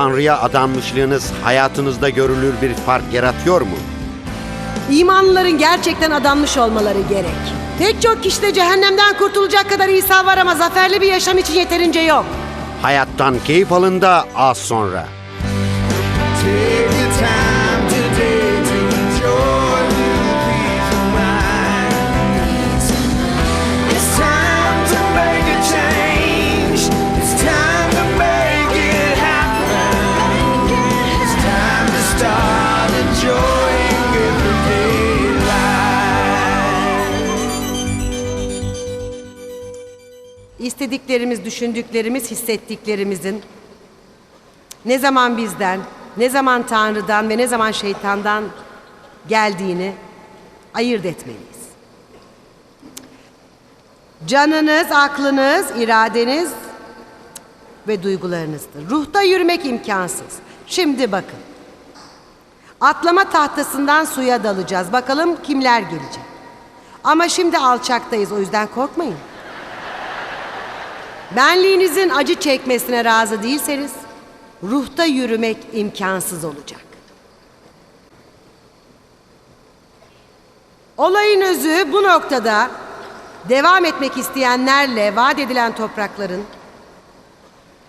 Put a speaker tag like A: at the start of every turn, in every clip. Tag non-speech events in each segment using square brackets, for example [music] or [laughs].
A: Tanrı'ya adanmışlığınız hayatınızda görülür bir fark yaratıyor mu?
B: İmanlıların gerçekten adanmış olmaları gerek. Pek çok kişide cehennemden kurtulacak kadar İsa var ama zaferli bir yaşam için yeterince yok.
A: Hayattan keyif alın da az sonra.
B: İstediklerimiz, düşündüklerimiz, hissettiklerimizin ne zaman bizden, ne zaman Tanrı'dan ve ne zaman şeytandan geldiğini ayırt etmeliyiz. Canınız, aklınız, iradeniz ve duygularınızdır. Ruhta yürümek imkansız. Şimdi bakın. Atlama tahtasından suya dalacağız. Bakalım kimler gelecek. Ama şimdi alçaktayız o yüzden korkmayın. Benliğinizin acı çekmesine razı değilseniz ruhta yürümek imkansız olacak. Olayın özü bu noktada devam etmek isteyenlerle vaat edilen toprakların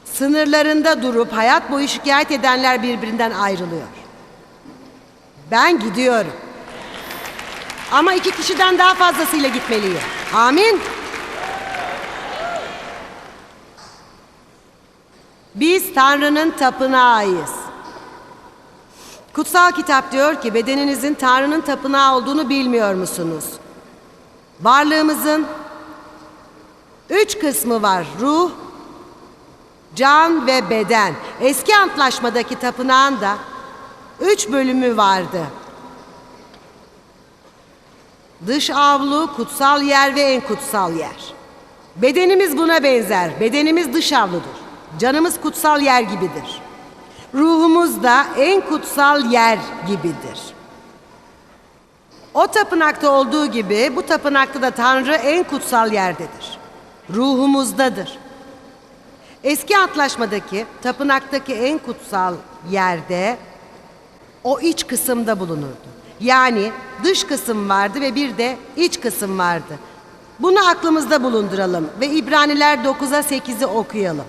B: sınırlarında durup hayat boyu şikayet edenler birbirinden ayrılıyor. Ben gidiyorum. Ama iki kişiden daha fazlasıyla gitmeliyim. Amin. Biz Tanrı'nın tapınağıyız. Kutsal kitap diyor ki bedeninizin Tanrı'nın tapınağı olduğunu bilmiyor musunuz? Varlığımızın üç kısmı var. Ruh, can ve beden. Eski antlaşmadaki tapınağın da üç bölümü vardı. Dış avlu, kutsal yer ve en kutsal yer. Bedenimiz buna benzer. Bedenimiz dış avludur. Canımız kutsal yer gibidir. Ruhumuz da en kutsal yer gibidir. O tapınakta olduğu gibi bu tapınakta da Tanrı en kutsal yerdedir. Ruhumuzdadır. Eski antlaşmadaki tapınaktaki en kutsal yerde o iç kısımda bulunurdu. Yani dış kısım vardı ve bir de iç kısım vardı. Bunu aklımızda bulunduralım ve İbraniler 9'a 8'i okuyalım.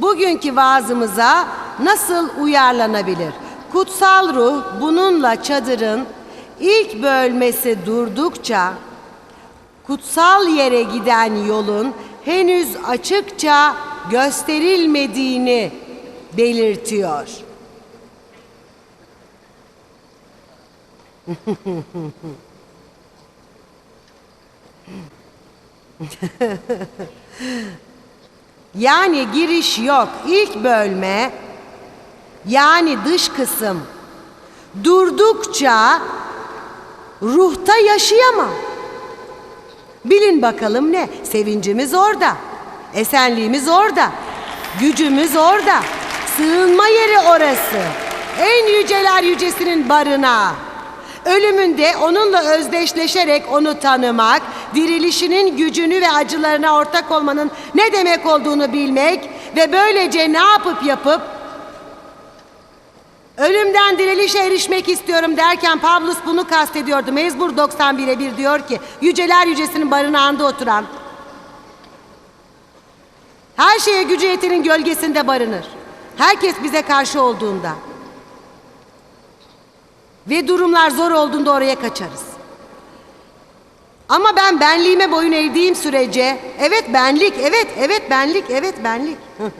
B: Bugünkü vaazımıza nasıl uyarlanabilir? Kutsal ruh bununla çadırın ilk bölmesi durdukça kutsal yere giden yolun henüz açıkça gösterilmediğini belirtiyor. [laughs] Yani giriş yok. İlk bölme yani dış kısım durdukça ruhta yaşayamam. Bilin bakalım ne? Sevincimiz orada. Esenliğimiz orada. Gücümüz orada. Sığınma yeri orası. En yüceler yücesinin barınağı. Ölümünde onunla özdeşleşerek onu tanımak, dirilişinin gücünü ve acılarına ortak olmanın ne demek olduğunu bilmek ve böylece ne yapıp yapıp Ölümden dirilişe erişmek istiyorum derken Pavlus bunu kastediyordu. Mezmur 91'e 1 diyor ki Yüceler Yücesi'nin barınağında oturan her şeye gücü yetenin gölgesinde barınır. Herkes bize karşı olduğunda ve durumlar zor olduğunda oraya kaçarız. Ama ben benliğime boyun eğdiğim sürece evet benlik, evet, evet benlik, evet benlik. [laughs]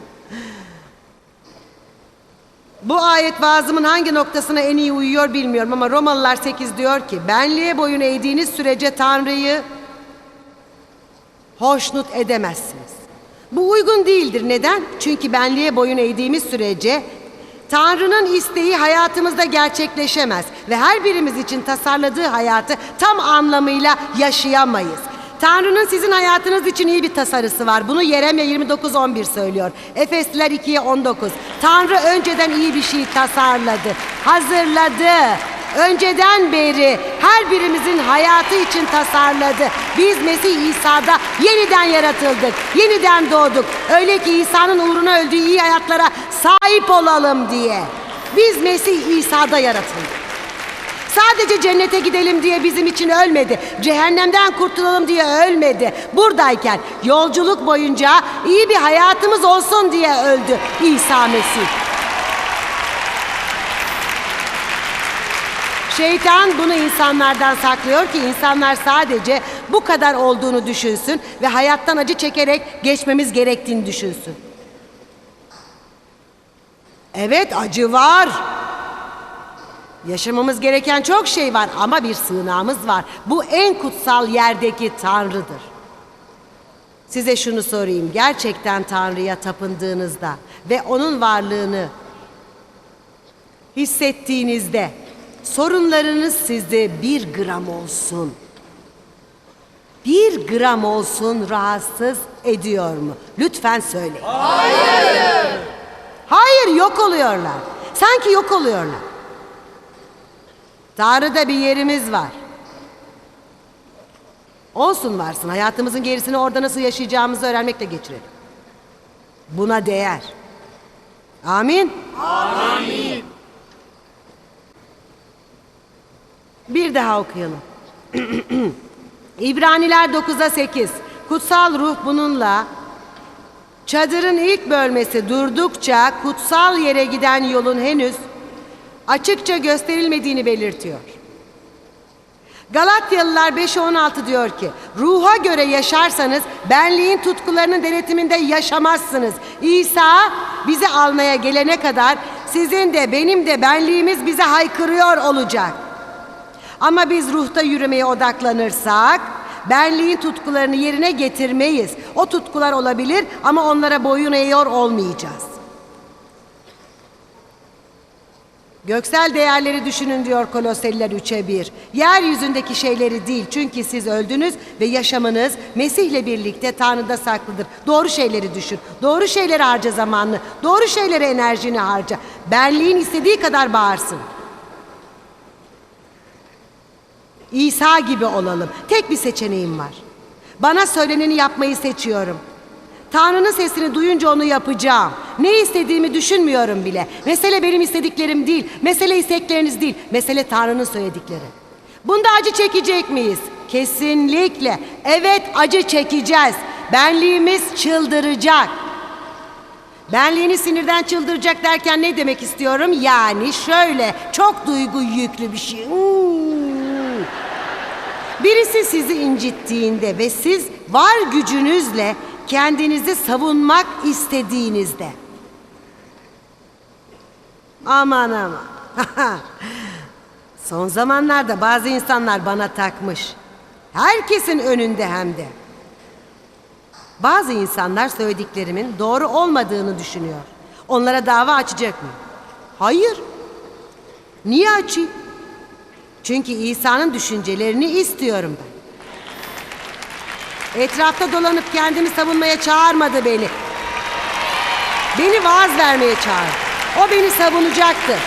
B: Bu ayet vaazımın hangi noktasına en iyi uyuyor bilmiyorum ama Romalılar 8 diyor ki benliğe boyun eğdiğiniz sürece Tanrı'yı hoşnut edemezsiniz. Bu uygun değildir. Neden? Çünkü benliğe boyun eğdiğimiz sürece Tanrı'nın isteği hayatımızda gerçekleşemez ve her birimiz için tasarladığı hayatı tam anlamıyla yaşayamayız. Tanrı'nın sizin hayatınız için iyi bir tasarısı var. Bunu Yeremye 29-11 söylüyor. Efesliler 2'ye 19. Tanrı önceden iyi bir şey tasarladı, hazırladı. Önceden beri her birimizin hayatı için tasarladı. Biz Mesih İsa'da yeniden yaratıldık, yeniden doğduk. Öyle ki İsa'nın uğruna öldüğü iyi hayatlara sahip olalım diye. Biz Mesih İsa'da yaratıldık. Sadece cennete gidelim diye bizim için ölmedi. Cehennemden kurtulalım diye ölmedi. Buradayken yolculuk boyunca iyi bir hayatımız olsun diye öldü İsa Mesih. Şeytan bunu insanlardan saklıyor ki insanlar sadece bu kadar olduğunu düşünsün ve hayattan acı çekerek geçmemiz gerektiğini düşünsün. Evet acı var. Yaşamamız gereken çok şey var ama bir sığınağımız var. Bu en kutsal yerdeki Tanrı'dır. Size şunu sorayım. Gerçekten Tanrı'ya tapındığınızda ve onun varlığını hissettiğinizde sorunlarınız sizde bir gram olsun. Bir gram olsun rahatsız ediyor mu? Lütfen söyleyin. Hayır. Hayır yok oluyorlar. Sanki yok oluyorlar. Tanrı'da bir yerimiz var. Olsun varsın. Hayatımızın gerisini orada nasıl yaşayacağımızı öğrenmekle geçirelim. Buna değer. Amin. Amin. Bir daha okuyalım. [clears throat] İbraniler 9'a 8. Kutsal ruh bununla çadırın ilk bölmesi durdukça kutsal yere giden yolun henüz açıkça gösterilmediğini belirtiyor. Galatyalılar 5'e 16 diyor ki ruha göre yaşarsanız benliğin tutkularının denetiminde yaşamazsınız. İsa bizi almaya gelene kadar sizin de benim de benliğimiz bize haykırıyor olacak. Ama biz ruhta yürümeye odaklanırsak benliğin tutkularını yerine getirmeyiz. O tutkular olabilir ama onlara boyun eğiyor olmayacağız. Göksel değerleri düşünün diyor Koloseliler 3'e 1. Yeryüzündeki şeyleri değil çünkü siz öldünüz ve yaşamınız Mesih'le birlikte Tanrı'da saklıdır. Doğru şeyleri düşün. Doğru şeyleri harca zamanını. Doğru şeylere enerjini harca. Benliğin istediği kadar bağırsın. İsa gibi olalım. Tek bir seçeneğim var. Bana söyleneni yapmayı seçiyorum. Tanrı'nın sesini duyunca onu yapacağım. Ne istediğimi düşünmüyorum bile. Mesele benim istediklerim değil. Mesele istekleriniz değil. Mesele Tanrı'nın söyledikleri. Bunda acı çekecek miyiz? Kesinlikle. Evet acı çekeceğiz. Benliğimiz çıldıracak. Benliğini sinirden çıldıracak derken ne demek istiyorum? Yani şöyle çok duygu yüklü bir şey. Hmm. Birisi sizi incittiğinde ve siz var gücünüzle kendinizi savunmak istediğinizde. Aman aman. [laughs] Son zamanlarda bazı insanlar bana takmış. Herkesin önünde hem de. Bazı insanlar söylediklerimin doğru olmadığını düşünüyor. Onlara dava açacak mı? Hayır. Niye açayım? Çünkü İsa'nın düşüncelerini istiyorum ben. Etrafta dolanıp kendimi savunmaya çağırmadı beni. Beni vaaz vermeye çağırdı. O beni savunacaktı.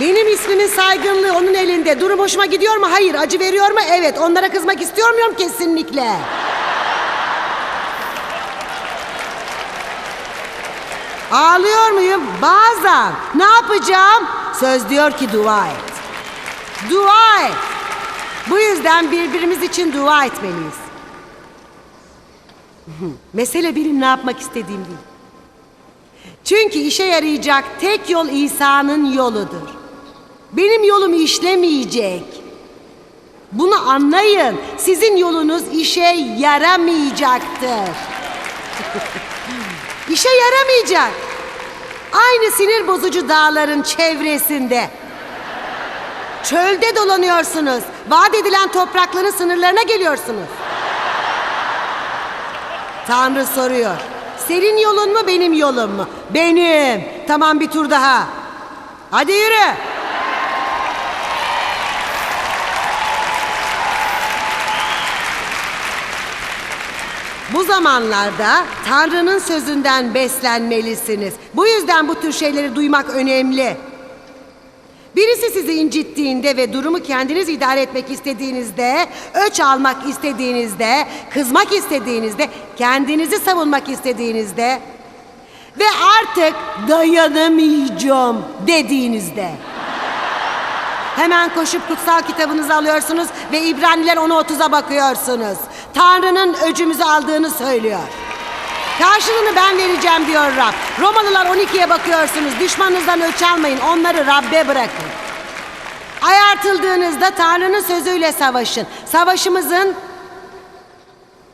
B: Benim ismimin saygınlığı onun elinde. Durum hoşuma gidiyor mu? Hayır. Acı veriyor mu? Evet. Onlara kızmak istiyor muyum? Kesinlikle. Ağlıyor muyum? Bazen. Ne yapacağım? Söz diyor ki dua et. Dua et. Bu yüzden birbirimiz için dua etmeliyiz. [laughs] Mesele benim ne yapmak istediğim değil. Çünkü işe yarayacak tek yol İsa'nın yoludur. Benim yolum işlemeyecek. Bunu anlayın. Sizin yolunuz işe yaramayacaktır. [laughs] işe yaramayacak. Aynı sinir bozucu dağların çevresinde. Çölde dolanıyorsunuz. Vaat edilen toprakların sınırlarına geliyorsunuz. Tanrı soruyor. Senin yolun mu benim yolum mu? Benim. Tamam bir tur daha. Hadi yürü. Bu zamanlarda Tanrı'nın sözünden beslenmelisiniz. Bu yüzden bu tür şeyleri duymak önemli. Birisi sizi incittiğinde ve durumu kendiniz idare etmek istediğinizde, öç almak istediğinizde, kızmak istediğinizde, kendinizi savunmak istediğinizde ve artık dayanamayacağım dediğinizde. Hemen koşup kutsal kitabınızı alıyorsunuz ve İbraniler 10.30'a bakıyorsunuz. Tanrı'nın öcümüzü aldığını söylüyor. Karşılığını ben vereceğim diyor Rab. Romalılar 12'ye bakıyorsunuz. Düşmanınızdan ölç almayın. Onları Rab'be bırakın. Ayartıldığınızda Tanrı'nın sözüyle savaşın. Savaşımızın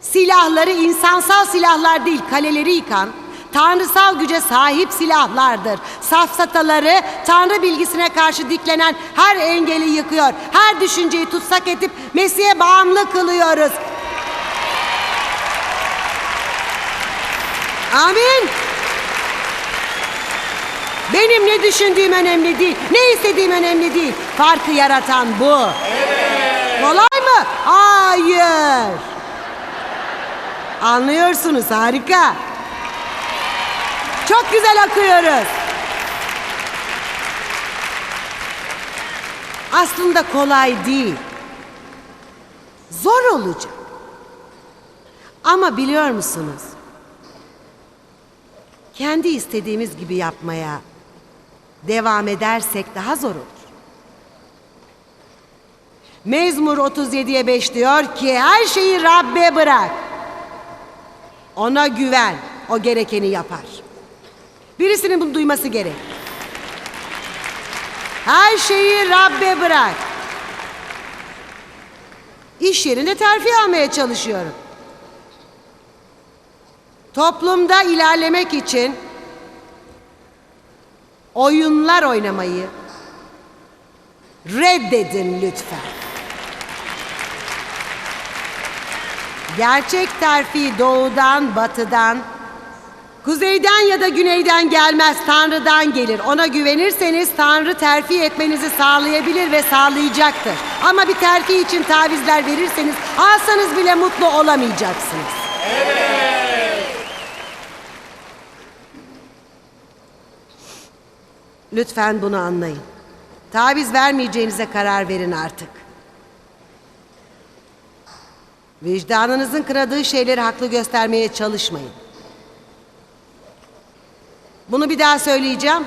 B: silahları insansal silahlar değil, kaleleri yıkan, tanrısal güce sahip silahlardır. Safsataları Tanrı bilgisine karşı diklenen her engeli yıkıyor. Her düşünceyi tutsak edip Mesih'e bağımlı kılıyoruz. Amin. Benim ne düşündüğüm önemli değil. Ne istediğim önemli değil. Farkı yaratan bu. Kolay mı? Hayır. Anlıyorsunuz harika. Çok güzel akıyoruz. Aslında kolay değil. Zor olacak. Ama biliyor musunuz? Kendi istediğimiz gibi yapmaya devam edersek daha zor olur. Mezmur 37'ye 5 diyor ki her şeyi Rabbe bırak. Ona güven. O gerekeni yapar. Birisinin bunu duyması gerek. Her şeyi Rabbe bırak. İş yerinde terfi almaya çalışıyorum. Toplumda ilerlemek için oyunlar oynamayı reddedin lütfen. Gerçek terfi doğudan, batıdan, kuzeyden ya da güneyden gelmez, Tanrı'dan gelir. Ona güvenirseniz Tanrı terfi etmenizi sağlayabilir ve sağlayacaktır. Ama bir terfi için tavizler verirseniz alsanız bile mutlu olamayacaksınız. Lütfen bunu anlayın. Taviz vermeyeceğinize karar verin artık. Vicdanınızın kınadığı şeyleri haklı göstermeye çalışmayın. Bunu bir daha söyleyeceğim.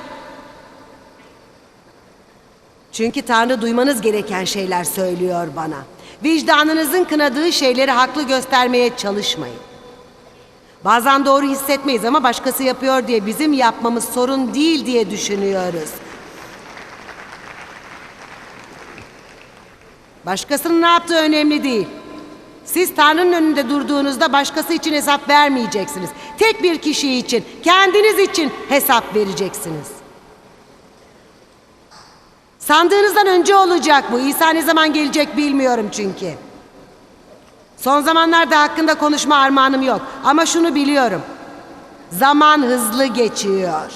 B: Çünkü Tanrı duymanız gereken şeyler söylüyor bana. Vicdanınızın kınadığı şeyleri haklı göstermeye çalışmayın. Bazen doğru hissetmeyiz ama başkası yapıyor diye bizim yapmamız sorun değil diye düşünüyoruz. Başkasının ne yaptığı önemli değil. Siz Tanrı'nın önünde durduğunuzda başkası için hesap vermeyeceksiniz. Tek bir kişi için, kendiniz için hesap vereceksiniz. Sandığınızdan önce olacak bu. İsa ne zaman gelecek bilmiyorum çünkü. Son zamanlarda hakkında konuşma armağanım yok. Ama şunu biliyorum. Zaman hızlı geçiyor.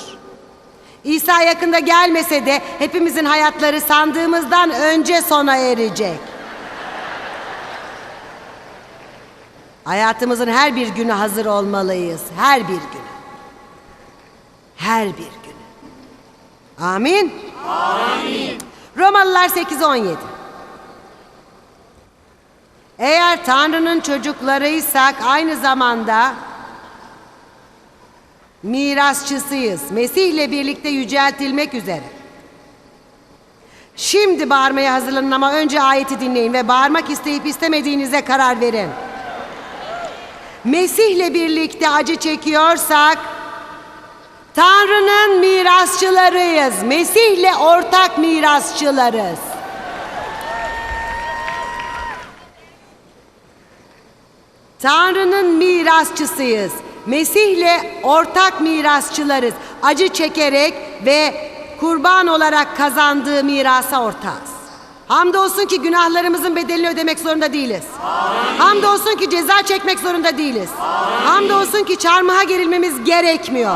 B: İsa yakında gelmese de hepimizin hayatları sandığımızdan önce sona erecek. Hayatımızın her bir günü hazır olmalıyız. Her bir günü. Her bir günü. Amin. Amin. Romalılar 8:17. Eğer Tanrı'nın çocuklarıysak aynı zamanda mirasçısıyız. Mesih ile birlikte yüceltilmek üzere. Şimdi bağırmaya hazırlanın ama önce ayeti dinleyin ve bağırmak isteyip istemediğinize karar verin. Mesih'le birlikte acı çekiyorsak Tanrı'nın mirasçılarıyız. Mesih'le ortak mirasçılarız. Tanrı'nın mirasçısıyız. Mesih'le ortak mirasçılarız. Acı çekerek ve kurban olarak kazandığı mirasa ortağız. Hamdolsun ki günahlarımızın bedelini ödemek zorunda değiliz. Hamdolsun ki ceza çekmek zorunda değiliz. Hamdolsun ki çarmıha gerilmemiz gerekmiyor.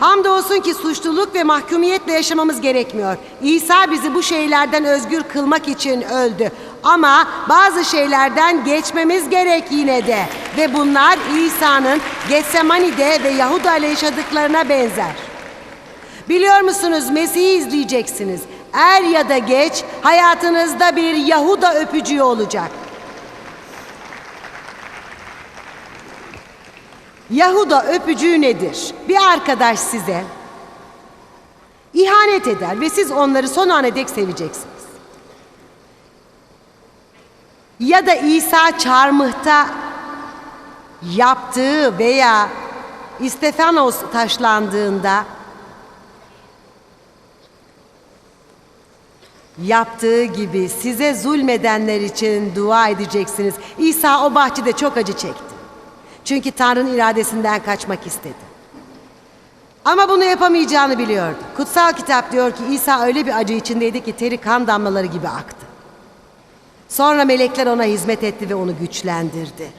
B: Hamdolsun ki suçluluk ve mahkumiyetle yaşamamız gerekmiyor. İsa bizi bu şeylerden özgür kılmak için öldü. Ama bazı şeylerden geçmemiz gerek yine de. Ve bunlar İsa'nın Getsemani'de ve Yahuda ile yaşadıklarına benzer. Biliyor musunuz Mesih'i izleyeceksiniz. Er ya da geç hayatınızda bir Yahuda öpücüğü olacak. Yahuda öpücüğü nedir? Bir arkadaş size ihanet eder ve siz onları son ana dek seveceksiniz. Ya da İsa çarmıhta yaptığı veya İstefanos taşlandığında yaptığı gibi size zulmedenler için dua edeceksiniz. İsa o bahçede çok acı çekti. Çünkü Tanrı'nın iradesinden kaçmak istedi. Ama bunu yapamayacağını biliyordu. Kutsal kitap diyor ki İsa öyle bir acı içindeydi ki teri kan damlaları gibi aktı. Sonra melekler ona hizmet etti ve onu güçlendirdi.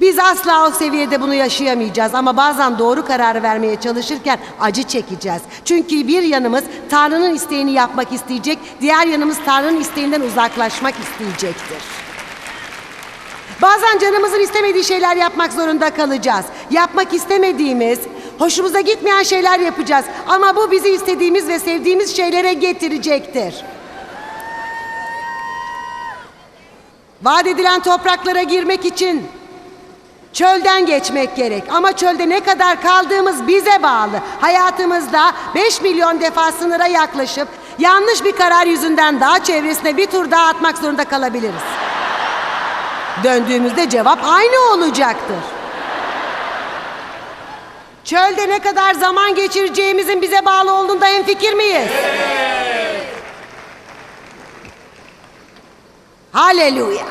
B: Biz asla o seviyede bunu yaşayamayacağız ama bazen doğru kararı vermeye çalışırken acı çekeceğiz. Çünkü bir yanımız Tanrı'nın isteğini yapmak isteyecek, diğer yanımız Tanrı'nın isteğinden uzaklaşmak isteyecektir. Bazen canımızın istemediği şeyler yapmak zorunda kalacağız. Yapmak istemediğimiz, hoşumuza gitmeyen şeyler yapacağız. Ama bu bizi istediğimiz ve sevdiğimiz şeylere getirecektir. Vaat edilen topraklara girmek için çölden geçmek gerek. Ama çölde ne kadar kaldığımız bize bağlı. Hayatımızda 5 milyon defa sınıra yaklaşıp yanlış bir karar yüzünden dağ çevresine bir tur daha atmak zorunda kalabiliriz. Döndüğümüzde cevap aynı olacaktır. Çölde ne kadar zaman geçireceğimizin bize bağlı olduğunda hemfikir miyiz? Haleluya.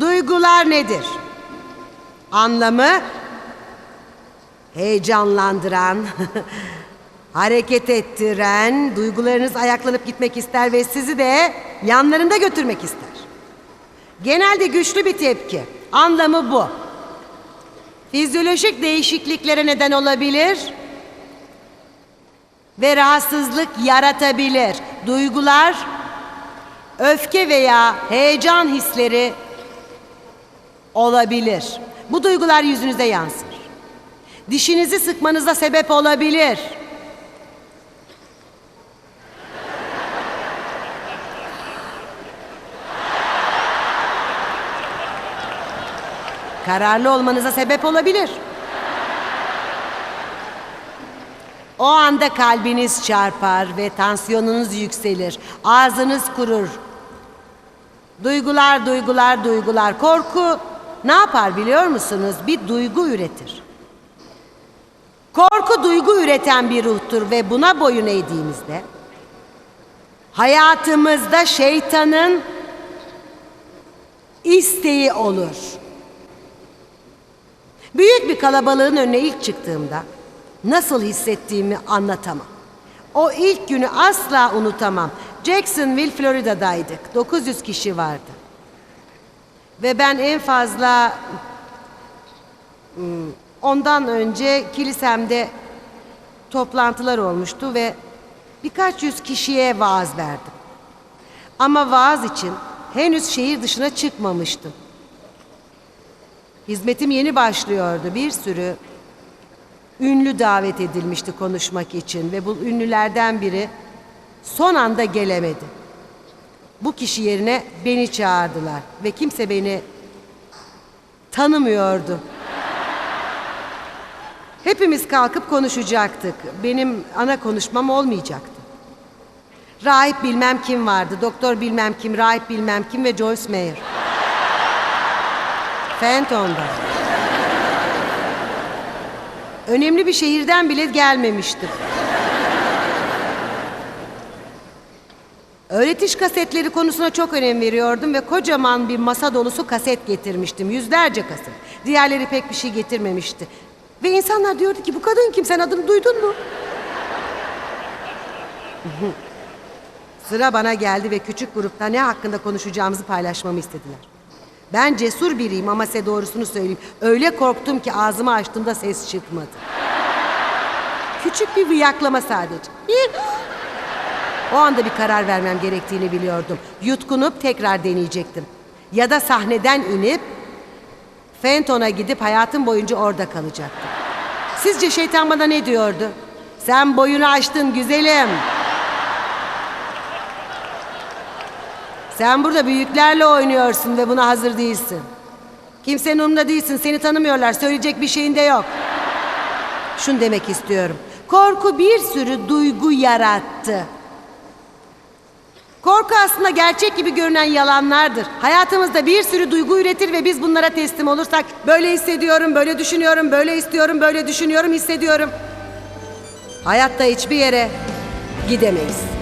B: Duygular nedir? Anlamı heyecanlandıran, [laughs] hareket ettiren, duygularınız ayaklanıp gitmek ister ve sizi de yanlarında götürmek ister. Genelde güçlü bir tepki. Anlamı bu. Fizyolojik değişikliklere neden olabilir ve rahatsızlık yaratabilir. Duygular, öfke veya heyecan hisleri olabilir. Bu duygular yüzünüze yansır. Dişinizi sıkmanıza sebep olabilir. Kararlı olmanıza sebep olabilir. O anda kalbiniz çarpar ve tansiyonunuz yükselir. Ağzınız kurur. Duygular, duygular, duygular. Korku ne yapar biliyor musunuz? Bir duygu üretir. Korku duygu üreten bir ruhtur ve buna boyun eğdiğimizde hayatımızda şeytanın isteği olur. Büyük bir kalabalığın önüne ilk çıktığımda nasıl hissettiğimi anlatamam. O ilk günü asla unutamam. Jacksonville, Florida'daydık. 900 kişi vardı. Ve ben en fazla hmm, ondan önce kilisemde toplantılar olmuştu ve birkaç yüz kişiye vaaz verdim. Ama vaaz için henüz şehir dışına çıkmamıştım. Hizmetim yeni başlıyordu. Bir sürü ünlü davet edilmişti konuşmak için ve bu ünlülerden biri son anda gelemedi. Bu kişi yerine beni çağırdılar ve kimse beni tanımıyordu. Hepimiz kalkıp konuşacaktık. Benim ana konuşmam olmayacaktı. Rahip bilmem kim vardı, doktor bilmem kim, rahip bilmem kim ve Joyce Meyer. Fenton'da. Önemli bir şehirden bile gelmemiştim. Öğretiş kasetleri konusuna çok önem veriyordum ve kocaman bir masa dolusu kaset getirmiştim. Yüzlerce kaset. Diğerleri pek bir şey getirmemişti. Ve insanlar diyordu ki bu kadın kim sen adını duydun mu? Sıra bana geldi ve küçük grupta ne hakkında konuşacağımızı paylaşmamı istediler. Ben cesur biriyim ama size doğrusunu söyleyeyim. Öyle korktum ki ağzımı açtığımda ses çıkmadı. Küçük bir viyaklama sadece. O anda bir karar vermem gerektiğini biliyordum. Yutkunup tekrar deneyecektim. Ya da sahneden inip Fenton'a gidip hayatım boyunca orada kalacaktım. Sizce şeytan bana ne diyordu? Sen boyunu açtın güzelim. Sen burada büyüklerle oynuyorsun ve buna hazır değilsin. Kimsenin umurunda değilsin. Seni tanımıyorlar. Söyleyecek bir şeyin de yok. Şunu demek istiyorum. Korku bir sürü duygu yarattı. Korku aslında gerçek gibi görünen yalanlardır. Hayatımızda bir sürü duygu üretir ve biz bunlara teslim olursak böyle hissediyorum, böyle düşünüyorum, böyle istiyorum, böyle düşünüyorum, hissediyorum. Hayatta hiçbir yere gidemeyiz.